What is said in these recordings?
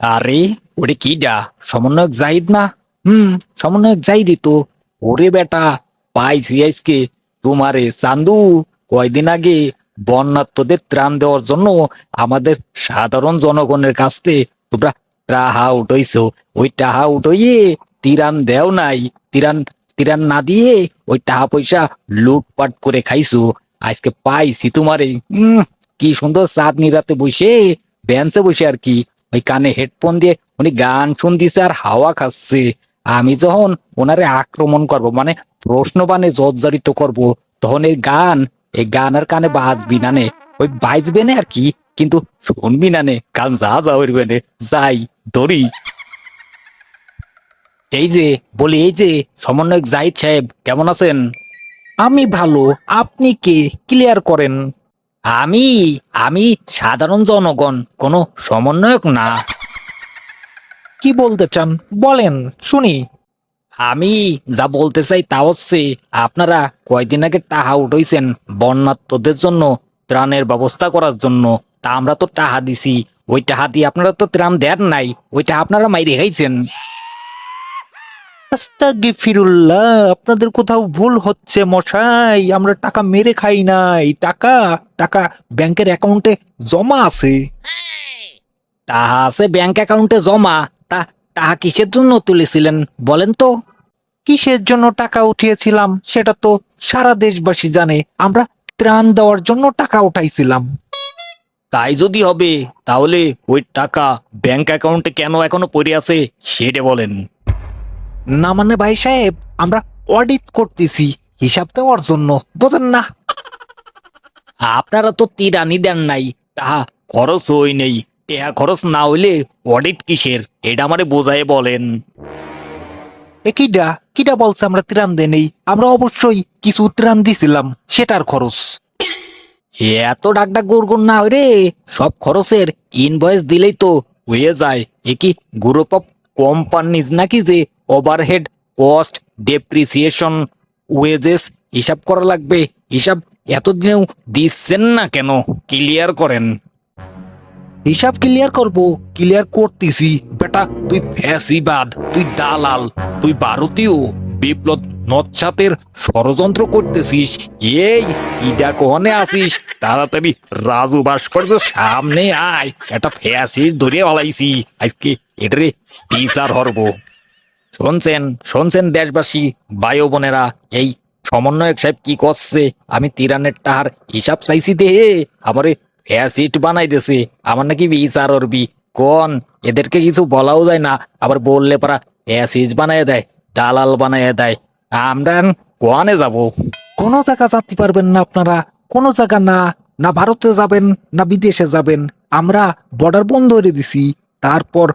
আরে, ওরে কি ডা? সমন্বয়ক জাহিদ না? হুম, সমন্বয়ক জাহিদই তো। ওরে বেটা পাইছি আজকে তোমারে চান্দু, কয়দিন আগে বন্যাত্মদের ত্রাণ দেওয়ার জন্য আমাদের সাধারণ জনগণের কাছ তোমরা টাহা উঠাইছো। ওই টাহা উঠইয়ে তিরান দেও নাই। তিরান তিরান না দিয়ে ওই টাকা পয়সা লুটপাট করে খাইছো। আজকে পাইছি তোমারে। কি সুন্দর চাঁদ নিরাতে বসে, বেঞ্চে বসে আর কি। ওই কানে হেডফোন দিয়ে উনি গান শুনতেছে আর হাওয়া খাচ্ছে। আমি যখন ওনারে আক্রমণ করব মানে প্রশ্ন বানে জর্জরিত করব, তখন এই গান, এই গানের কানে বাজবি না নে? ওই বাজবে না আর কি? কিন্তু শুনবি না নে? কান যা যা উঠবে নে? যাই দড়ি এই যে, বলি, এই যে, সমন্বয়ক জাহিদ সাহেব, কেমন আছেন? আমি ভালো। আপনি কে? ক্লিয়ার করেন। আমি আমি সাধারণ জনগণ কোনো সমন্বয়ক না। কি বলতে চান? বলেন শুনি। আমি যা বলতে চাই তা হচ্ছে আপনারা কয়দিন আগে টাহা উঠাইছেন বন্যাত্মদের জন্য ত্রাণের ব্যবস্থা করার জন্য। তা আমরা তো টাহা দিছি। ওই টাহা দিয়ে আপনারা তো ত্রাণ দেন নাই। ওইটা আপনারা মাইরে খাইছেন। আস্তাগফিরুল্লাহ, আপনাদের কোথাও ভুল হচ্ছে মশাই, আমরা টাকা মেরে খাই নাই, টাকা টাকা ব্যাংকের অ্যাকাউন্টে জমা আছে। টাহা আছে ব্যাংক অ্যাকাউন্টে জমা, তা টাহা কিসের জন্য তুলেছিলেন বলেন তো? কিসের জন্য টাকা উঠিয়েছিলাম, সেটা তো সারা দেশবাসী জানে, আমরা ত্রাণ দেওয়ার জন্য টাকা উঠাইছিলাম। তাই যদি হবে, তাহলে ওই টাকা ব্যাংক অ্যাকাউন্টে কেন এখনও পড়ে আছে, সেটা বলেন। না মানে ভাই সাহেব আমরা অডিট করতেছি। হিসাব দেওয়ার জন্য বোঝেন না? আপনারা তো তিরানি দেন নাই তাহা খরচ হই নেই। টেহা খরচ না হইলে অডিট কিসের? এটা আমারে বোঝায় বলেন। এ কিডা কিডা বলছে আমরা ত্রাণ দেই নেই? আমরা অবশ্যই কিছু ত্রাণ দিছিলাম সেটার খরচ। এত ডাক ডাক গুড়গুড় না রে সব খরচের ইনভয়েস দিলেই তো হয়ে যায়। এ কি গ্রুপ অফ কোম্পানিজ নাকি যে ওভারহেড কস্ট ডেপ্রিসিয়েশন ওয়েজেস হিসাব করা লাগবে? হিসাব এতদিনেও দিচ্ছেন না কেন? ক্লিয়ার করেন। হিসাব ক্লিয়ার করব ক্লিয়ার করতেছি। বেটা, তুই ফ্যাসিবাদ, তুই দালাল, তুই ভারতীয়, বিপ্লব নচ্ছাতের ষড়যন্ত্র করতেছিস। এই ইডা কোহনে আসিস। তাড়াতাড়ি রাজু ভাস্কর্যের সামনে আয়। একটা ফ্যাসিস ধরে বলাইছি আজকে এটারে টিচার হরব। শুনছেন শুনছেন দেশবাসী বায়ু বোনেরা, এই সমন্বয়ক সাহেব কি করছে? আমি তিরানের টাহার হিসাব চাইছি দেহে আমারে অ্যাসিড বানাই দেছে। আমার নাকি বিচার অরবি কোন? এদেরকে কিছু বলাও যায় না। আবার বললে পারা অ্যাসিড বানায় দেয়, দালাল বানায় দেয়। আমরা কোয়ানে যাব কোনো জায়গা যেতে পারবেন না আপনারা কোনো জায়গা না না ভারতে যাবেন না বিদেশে যাবেন আমরা বর্ডার বন্ধ করে দিছি তারপর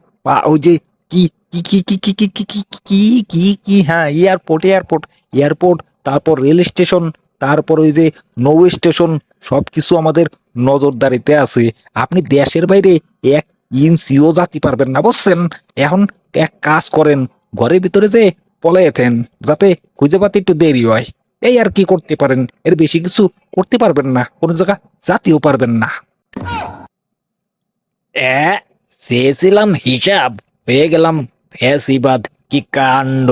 ওই যে কি কি কি কি কি কি কি কি কি কি কি হ্যাঁ এয়ারপোর্ট এয়ারপোর্ট এয়ারপোর্ট তারপর রেল স্টেশন তারপর ওই যে নৌ স্টেশন সব কিছু আমাদের নজরদারিতে আছে আপনি দেশের বাইরে এক ইঞ্চিও যাতে পারবেন না বুঝছেন এখন এক কাজ করেন ঘরের ভিতরে যে পলাইতেন যাতে খুঁজে পাতে একটু দেরি হয়। এই আর কি করতে পারেন? এর বেশি কিছু করতে পারবেন না, কোনো জায়গা জাতিও পারবেন না। চেয়েছিলাম হিসাব হয়ে গেলাম ফ্যাসিবাদ, কি কাণ্ড।